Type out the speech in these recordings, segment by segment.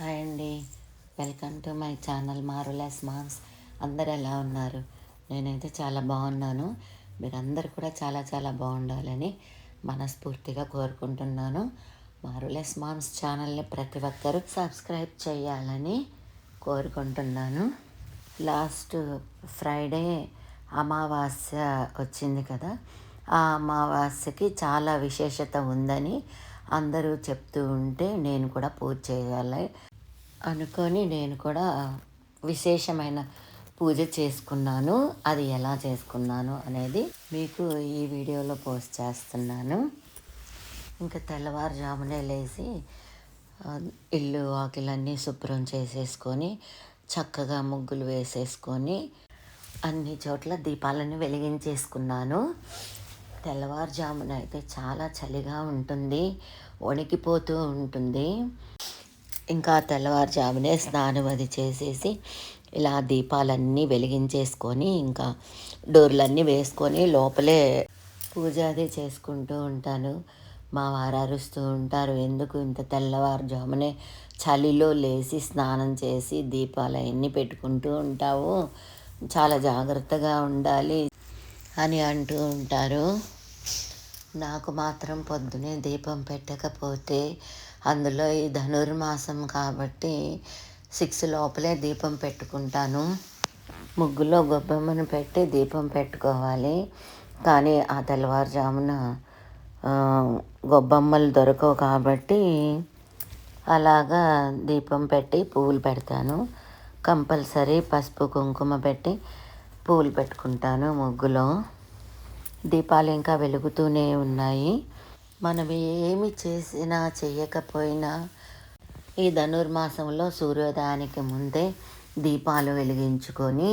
Hi అండి. Welcome to my channel Marulas moms. అందరు ఎలా ఉన్నారు? నేనైతే చాలా బాగున్నాను. మీరందరూ కూడా చాలా చాలా బాగుండాలని మనస్ఫూర్తిగా కోరుకుంటున్నాను. మారులాస్ మామ్స్ ఛానల్ని ప్రతి ఒక్కరూ సబ్స్క్రైబ్ చేయాలని కోరుకుంటున్నాను. లాస్ట్ ఫ్రైడే అమావాస్య వచ్చింది కదా. ఆ అమావాస్యకి చాలా విశేషత ఉందని అందరూ చెప్తూ ఉంటే నేను కూడా పూజ చేయాలి అనుకొని నేను కూడా విశేషమైన పూజ చేసుకున్నాను. అది ఎలా చేసుకున్నాను అనేది మీకు ఈ వీడియోలో పోస్ట్ చేస్తున్నాను. ఇంకా తెల్లవారుజామునే లేచి ఇల్లు వాకిలన్నీ శుభ్రం చేసేసుకొని చక్కగా ముగ్గులు వేసేసుకొని అన్ని చోట్ల దీపాలను వెలిగించేసుకున్నాను. తెల్లవారుజామున అయితే చాలా చలిగా ఉంటుంది. వణికిపోతూ ఉంటుంది. ఇంకా తెల్లవారుజామునే స్నానం అది చేసేసి ఇలా దీపాలన్నీ వెలిగించేసుకొని ఇంకా డోర్లన్నీ వేసుకొని లోపలే పూజ అది చేసుకుంటూ ఉంటాను. మా వారు అరుస్తూ ఉంటారు. ఎందుకు ఇంత తెల్లవారుజామునే చలిలో లేచి స్నానం చేసి దీపాలు అవన్నీ పెట్టుకుంటూ ఉంటావు? చాలా జాగ్రత్తగా ఉండాలి అని అంటూ ఉంటారు. నాకు మాత్రం పొద్దునే దీపం పెట్టకపోతే అందులో ఈ ధనుర్మాసం కాబట్టి సిక్స్ లోపలే దీపం పెట్టుకుంటాను. ముగ్గులో గొబ్బమ్మను పెట్టి దీపం పెట్టుకోవాలి. కానీ ఆ తెల్లవారుజామున గొబ్బమ్మలు గొబ్బెమ్మలు దొరకవు కాబట్టి అలాగా దీపం పెట్టి పువ్వులు పెడతాను. కంపల్సరీ పసుపు కుంకుమ పెట్టి పువ్వులు పెట్టుకుంటాను ముగ్గులో. దీపాలు ఇంకా వెలుగుతూనే ఉన్నాయి. మనం ఏమి చేసినా చేయకపోయినా ఈ ధనుర్మాసంలో సూర్యోదయానికి ముందే దీపాలు వెలిగించుకొని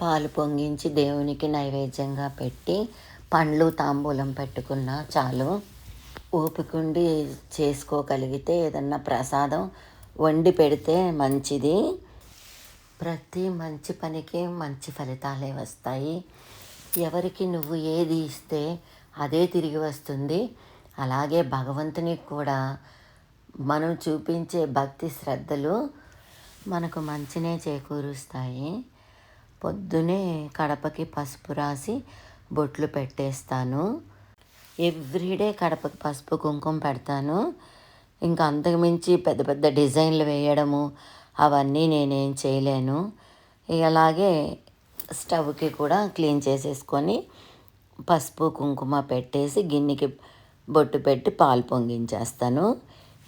పాలు పొంగించి దేవునికి నైవేద్యంగా పెట్టి పండ్లు తాంబూలం పెట్టుకున్నా చాలు. ఓపికండి చేసుకోగలిగితే ఏదన్నా ప్రసాదం వండి పెడితే మంచిది. ప్రతి మంచి పనికి మంచి ఫలితాలే వస్తాయి. ఎవరికి నువ్వు ఏది ఇస్తే అదే తిరిగి వస్తుంది. అలాగే భగవంతునికి కూడా మనం చూపించే భక్తి శ్రద్ధలు మనకు మంచినే చేకూరుస్తాయి. పొద్దునే కడపకి పసుపు రాసి బొట్లు పెట్టేస్తాను. ఎవ్రీడే కడపకి పసుపు కుంకుమ పెడతాను. ఇంకా అంతకుమించి పెద్ద పెద్ద డిజైన్లు వేయడము అవన్నీ నేనేం చేయలేను. అలాగే స్టవ్కి కూడా క్లీన్ చేసేసుకొని పసుపు కుంకుమ పెట్టేసి గిన్నెకి బొట్టు పెట్టి పాలు పొంగించేస్తాను.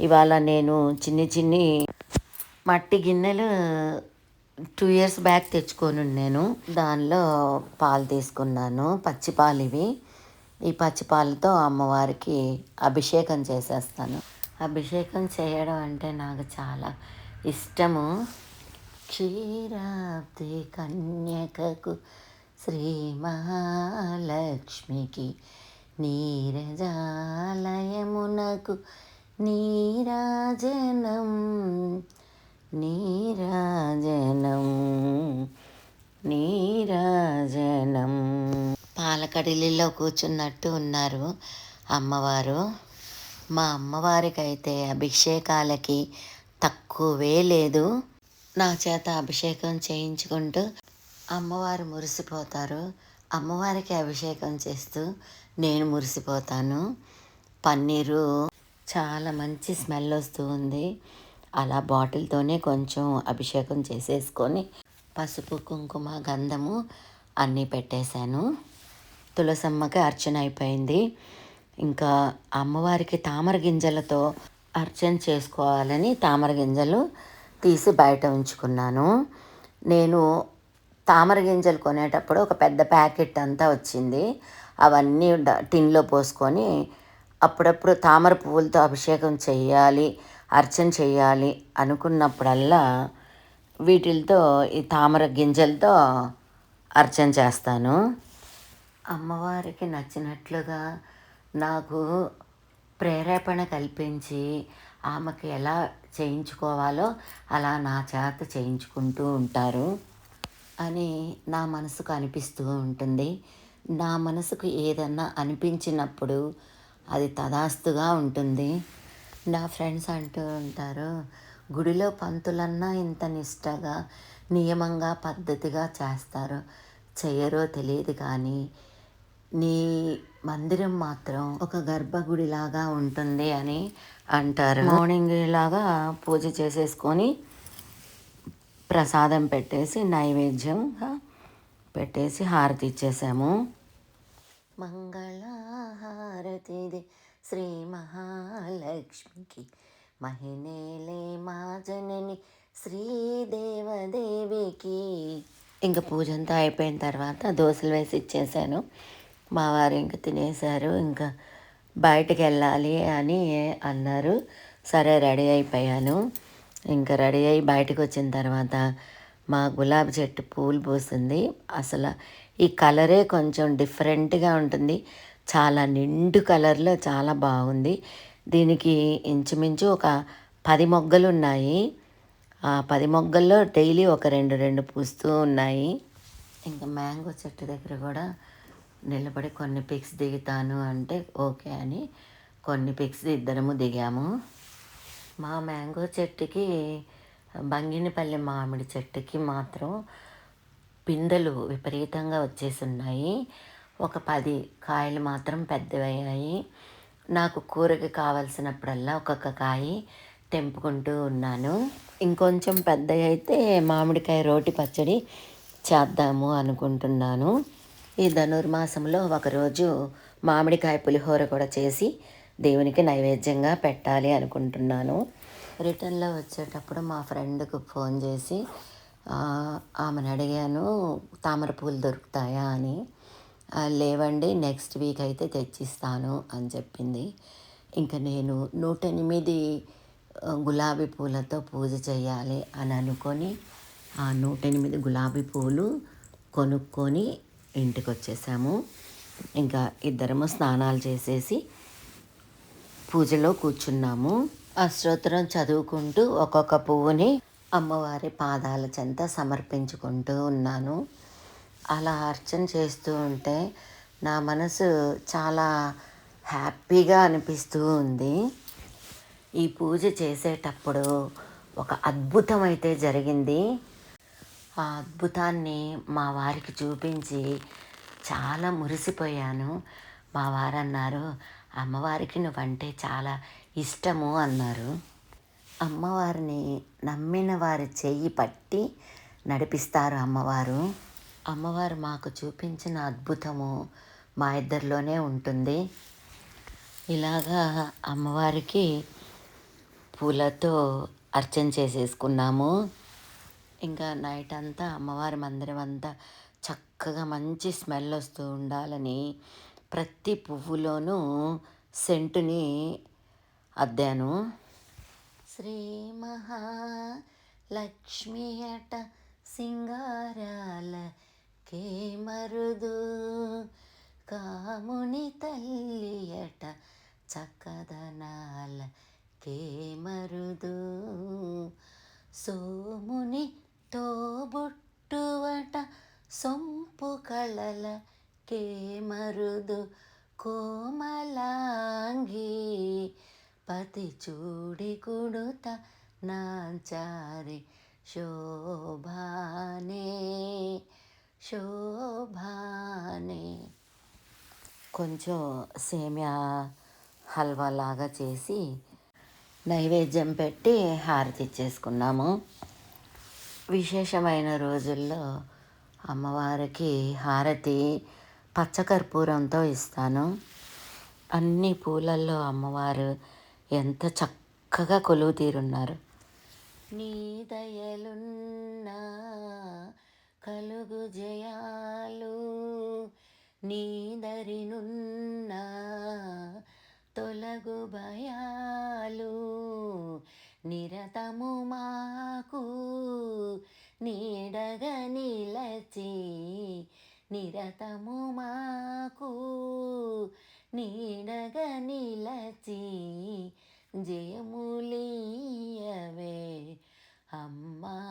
ఇవాళ నేను చిన్ని చిన్ని మట్టి గిన్నెలు టూ ఇయర్స్ బ్యాక్ తెచ్చుకొని నేను. దానిలో పాలు తీసుకున్నాను. పచ్చిపాలు ఇవి. ఈ పచ్చి పాలతో అమ్మవారికి అభిషేకం చేసేస్తాను. అభిషేకం చేయడం అంటే నాకు చాలా ఇష్టము. క్షీరాబ్ది కన్యకకు శ్రీ మహాలక్ష్మికి నీరజాలయమునకు నీరాజనం నీరాజనం నీరాజనం. పాలకడిలిలో కూర్చున్నట్టు ఉన్నారు అమ్మవారు. మా అమ్మవారికైతే అభిషేకాలకి తక్కువే లేదు. నా చేత అభిషేకం చేయించుకుంటూ అమ్మవారు మురిసిపోతారు. అమ్మవారికి అభిషేకం చేస్తూ నేను మురిసిపోతాను. పన్నీరు చాలా మంచి స్మెల్ వస్తూ ఉంది. అలా బాటిల్తోనే కొంచెం అభిషేకం చేసేసుకొని పసుపు కుంకుమ గంధము అన్నీ పెట్టేశాను. తులసమ్మకి అర్చన అయిపోయింది. ఇంకా అమ్మవారికి తామర గింజలతో అర్చన చేసుకోవాలని తామర గింజలు తీసి బయట ఉంచుకున్నాను. నేను తామర గింజలు కొనేటప్పుడు ఒక పెద్ద ప్యాకెట్ అంతా వచ్చింది. అవన్నీ టిన్లో పోసుకొని అప్పుడప్పుడు తామర పువ్వులతో అభిషేకం చేయాలి అర్చన చేయాలి అనుకున్నప్పుడల్లా వీటితో ఈ తామర గింజలతో అర్చన చేస్తాను. అమ్మవారికి నచ్చినట్లుగా నాకు ప్రేరేపణ కల్పించి ఆమెకి ఎలా చేయించుకోవాలో? అలా నా చేత చేయించుకుంటూ ఉంటారు అని నా మనసుకు అనిపిస్తూ ఉంటుంది. నా మనసుకు ఏదన్నా అనిపించినప్పుడు అది తదాస్తుగా ఉంటుంది. నా ఫ్రెండ్స్ అంటూ ఉంటారు గుడిలో పంతులన్నా ఇంత నిష్టగా నియమంగా పద్ధతిగా చేస్తారు. చేయరో తెలియదు కానీ నీ మందిరం మాత్రం ఒక గర్భగుడిలాగా ఉంటుంది అని అంటారు. మార్నింగ్ లాగా పూజ చేసేసుకొని ప్రసాదం పెట్టేసి నైవేద్యంగా పెట్టేసి హారతి ఇచ్చేసాము. మంగళహారతిది శ్రీ మహాలక్ష్మికి. మహినేలే మా జనని శ్రీదేవదేవికి ఇంకా పూజ అంతా అయిపోయిన తర్వాత దోశలు వేసి ఇచ్చేసాను. మా వారు ఇంకా తినేశారు ఇంకా బయటకు వెళ్ళాలి అని అన్నారు. సరే రెడీ అయిపోయాను. ఇంకా రెడీ అయ్యి బయటకు వచ్చిన తర్వాత మా గులాబీ చెట్టు పూలు పూసింది. అసలు ఈ కలరే కొంచెం డిఫరెంట్గా ఉంటుంది. చాలా నిండు కలర్లో చాలా బాగుంది. దీనికి ఇంచుమించు ఒక పది మొగ్గలు ఉన్నాయి ఆ పది మొగ్గల్లో డైలీ ఒక రెండు రెండు పూస్తూ ఉన్నాయి. ఇంకా మ్యాంగో చెట్టు దగ్గర కూడా నిలబడి కొన్ని పిక్స్ దిగుతాను అంటే ఓకే అని కొన్ని పిక్స్ ఇద్దరము దిగాము. మా మ్యాంగో చెట్టుకి బంగినపల్లి మామిడి చెట్టుకి మాత్రం పిందెలు విపరీతంగా వచ్చేసి ఉన్నాయి ఒక పది కాయలు మాత్రం పెద్దవయ్యాయి. నాకు కూరకి కావలసినప్పుడల్లా ఒక్కొక్క కాయ తెంపుకుంటూ ఉన్నాను. ఇంకొంచెం పెద్ద అయితే మామిడికాయ రోటి పచ్చడి చేద్దాము అనుకుంటున్నాను. ఈ ధనుర్మాసంలో ఒకరోజు మామిడికాయ పులిహోర కూడా చేసి దేవునికి నైవేద్యంగా పెట్టాలి అనుకుంటున్నాను. రిటర్న్లో వచ్చేటప్పుడు మా ఫ్రెండ్కు ఫోన్ చేసి ఆమెను అడిగాను తామర పూలు దొరుకుతాయా అని. లేవండి నెక్స్ట్ వీక్ అయితే తెచ్చిస్తాను అని చెప్పింది. ఇంకా నేను నూట ఎనిమిది గులాబీ పూలతో పూజ చేయాలి అని అనుకొని ఆ నూట ఎనిమిది గులాబీ పూలు కొనుక్కొని ఇంటికి వచ్చేసాము ఇంకా ఇద్దరము స్నానాలు చేసేసి పూజలో కూర్చున్నాము. అష్టోత్తరం చదువుకుంటూ ఒక్కొక్క పువ్వుని అమ్మవారి పాదాల చెంత సమర్పించుకుంటూ ఉన్నాను. అలా అర్చన చేస్తూ ఉంటే నా మనసు చాలా హ్యాపీగా అనిపిస్తూ ఉంది. ఈ పూజ చేసేటప్పుడు ఒక అద్భుతం అయితే జరిగింది. ఆ అద్భుతాన్ని మా వారికి చూపించి చాలా మురిసిపోయాను. మా వారు అన్నారు అమ్మవారికి నువ్వంటే చాలా ఇష్టము అన్నారు. అమ్మవారిని నమ్మిన వారి చెయ్యి పట్టి నడిపిస్తారు అమ్మవారు. అమ్మవారు మాకు చూపించిన అద్భుతము మా ఇద్దరిలోనే ఉంటుంది. ఇలాగా అమ్మవారికి పూలతో అర్చన చేసేసుకున్నాము. ఇంకా నైట్ అంతా అమ్మవారి మందిరం అంతా చక్కగా మంచి స్మెల్ వస్తూ ఉండాలని ప్రతి పువ్వులోనూ సెంటుని అద్దాను. శ్రీ మహాలక్ష్మి అట సింగారాల కే మరుదు కాముని తల్లి అట చక్కదనాల కే మరుదు సో తోబుట్టువట సొంపు కళల కేమరుదు కోమలాంగి పతి చూడి కుడుత నాచారి శోభానే శోభానే. కొంచెం సేమియా హల్వా లాగా చేసి నైవేద్యం పెట్టి హారతి ఇచ్చేసుకున్నాము. విశేషమైన రోజుల్లో అమ్మవారికి హారతి పచ్చకర్పూరంతో ఇస్తాను. అన్ని పూలల్లో అమ్మవారు ఎంత చక్కగా కొలువు తీరున్నారు. నీ దయలున్నా కలుగు జయాలు నీ దరినున్నా తొలగు భయాలు నిరతము నీడగ నిలచి నిరతము మాకు. నీడగ నిలచి జయములీయవే అమ్మా.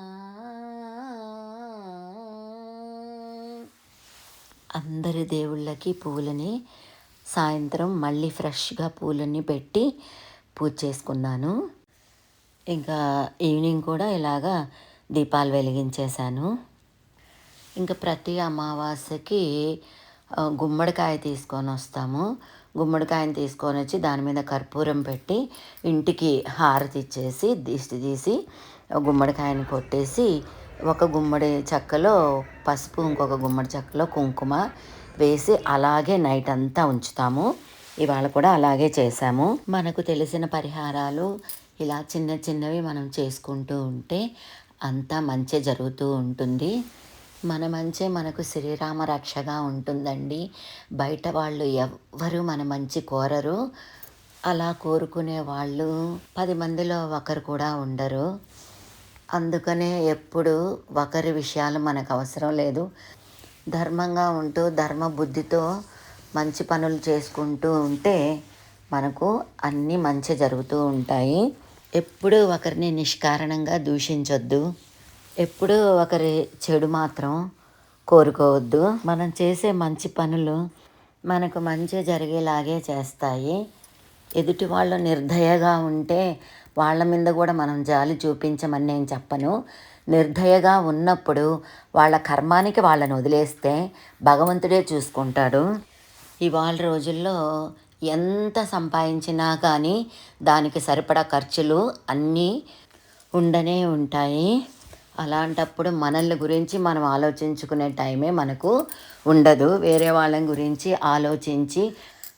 అందరి దేవుళ్ళకి పూలని సాయంత్రం మళ్ళీ ఫ్రెష్గా పూలని పెట్టి పూజ చేసుకున్నాను. ఇంకా ఈవినింగ్ కూడా ఇలాగా దీపాలు వెలిగించేశాను. ఇంకా ప్రతి అమావాస్యకి గుమ్మడికాయ తీసుకొని వస్తాము. గుమ్మడికాయని తీసుకొని వచ్చి దాని మీద కర్పూరం పెట్టి ఇంటికి హారతి ఇచ్చేసి దిష్టి తీసి గుమ్మడికాయని కొట్టేసి ఒక గుమ్మడి చెక్కలో పసుపు ఇంకొక గుమ్మడి చెక్కలో కుంకుమ వేసి అలాగే నైట్ అంతా ఉంచుతాము. ఇవాళ కూడా అలాగే చేసాము మనకు తెలిసిన పరిహారాలు ఇలా చిన్న చిన్నవి మనం చేసుకుంటూ ఉంటే అంతా మంచి జరుగుతూ ఉంటుంది. మన మంచి మనకు శ్రీరామ రక్షగా ఉంటుందండి. బయట వాళ్ళు ఎవ్వరు మన మంచి కోరరు. అలా కోరుకునే వాళ్ళు పది మందిలో ఒకరు కూడా ఉండరు. అందుకనే ఎప్పుడు ఒకరి విషయాలు మనకు అవసరం లేదు. ధర్మంగా ఉంటూ ధర్మ బుద్ధితో మంచి పనులు చేసుకుంటూ ఉంటే మనకు అన్నీ మంచి జరుగుతూ ఉంటాయి. ఎప్పుడూ ఒకరిని నిష్కారణంగా దూషించొద్దు. ఎప్పుడూ ఒకరి చెడు మాత్రం కోరుకోవద్దు. మనం చేసే మంచి పనులు మనకు మంచి జరిగేలాగే చేస్తాయి. ఎదుటి వాళ్ళు నిర్దయగా ఉంటే వాళ్ళ మీద కూడా మనం జాలి చూపించమని నేను చెప్పను. నిర్దయగా ఉన్నప్పుడు వాళ్ళ కర్మానికి వాళ్ళని వదిలేస్తే భగవంతుడే చూసుకుంటాడు. ఇవాళ రోజుల్లో ఎంత సంపాదించినా కానీ దానికి సరిపడా ఖర్చులు అన్నీ ఉండనే ఉంటాయి. అలాంటప్పుడు మనల్ని గురించి మనం ఆలోచించుకునే టైమే మనకు ఉండదు. వేరే వాళ్ళ గురించి ఆలోచించి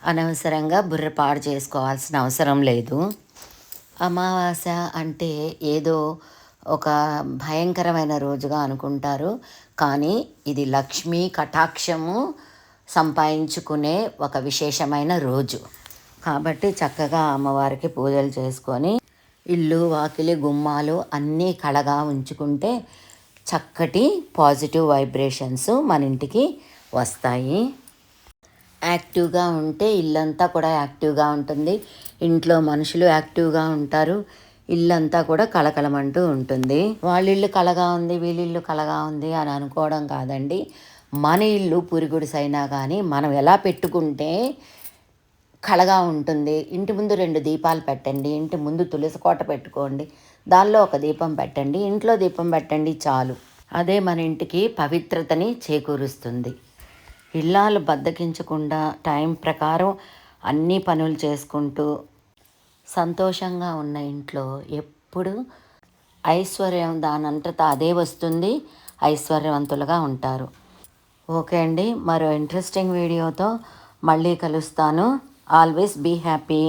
అనవసరంగా బుర్ర పాడు చేసుకోవాల్సిన అవసరం లేదు. అమావాస్య అంటే ఏదో ఒక భయంకరమైన రోజుగా అనుకుంటారు. కానీ ఇది లక్ష్మీ కటాక్షము సంపాదించుకునే ఒక విశేషమైన రోజు. కాబట్టి చక్కగా అమ్మవారికి పూజలు చేసుకొని ఇల్లు వాకిలి గుమ్మాలు అన్నీ కళగా ఉంచుకుంటే చక్కటి పాజిటివ్ వైబ్రేషన్స్ మన ఇంటికి వస్తాయి. యాక్టివ్గా ఉంటే ఇల్లంతా కూడా యాక్టివ్గా ఉంటుంది. ఇంట్లో మనుషులు యాక్టివ్గా ఉంటారు. ఇల్లంతా కూడా కలకలమంటూ ఉంటుంది. వాళ్ళ ఇల్లు కలగా ఉంది వీళ్ళిల్లు కలగా ఉంది అని అనుకోవడం కాదండి. మన ఇల్లు పురిగుడిసైనా కానీ మనం ఎలా పెట్టుకుంటే కళగా ఉంటుంది. ఇంటి ముందు రెండు దీపాలు పెట్టండి ఇంటి ముందు తులసి కోట పెట్టుకోండి దానిలో ఒక దీపం పెట్టండి ఇంట్లో దీపం పెట్టండి చాలు. అదే మన ఇంటికి పవిత్రతని చేకూరుస్తుంది. ఇల్లాలు బద్దకించకుండా టైం ప్రకారం అన్ని పనులు చేసుకుంటూ సంతోషంగా ఉన్న ఇంట్లో ఎప్పుడు ఐశ్వర్యం దానంతట అదే వస్తుంది. ఐశ్వర్యవంతులుగా ఉంటారు. ఓకే అండి మరో ఇంట్రెస్టింగ్ వీడియోతో మళ్ళీ కలుస్తాను. Always be happy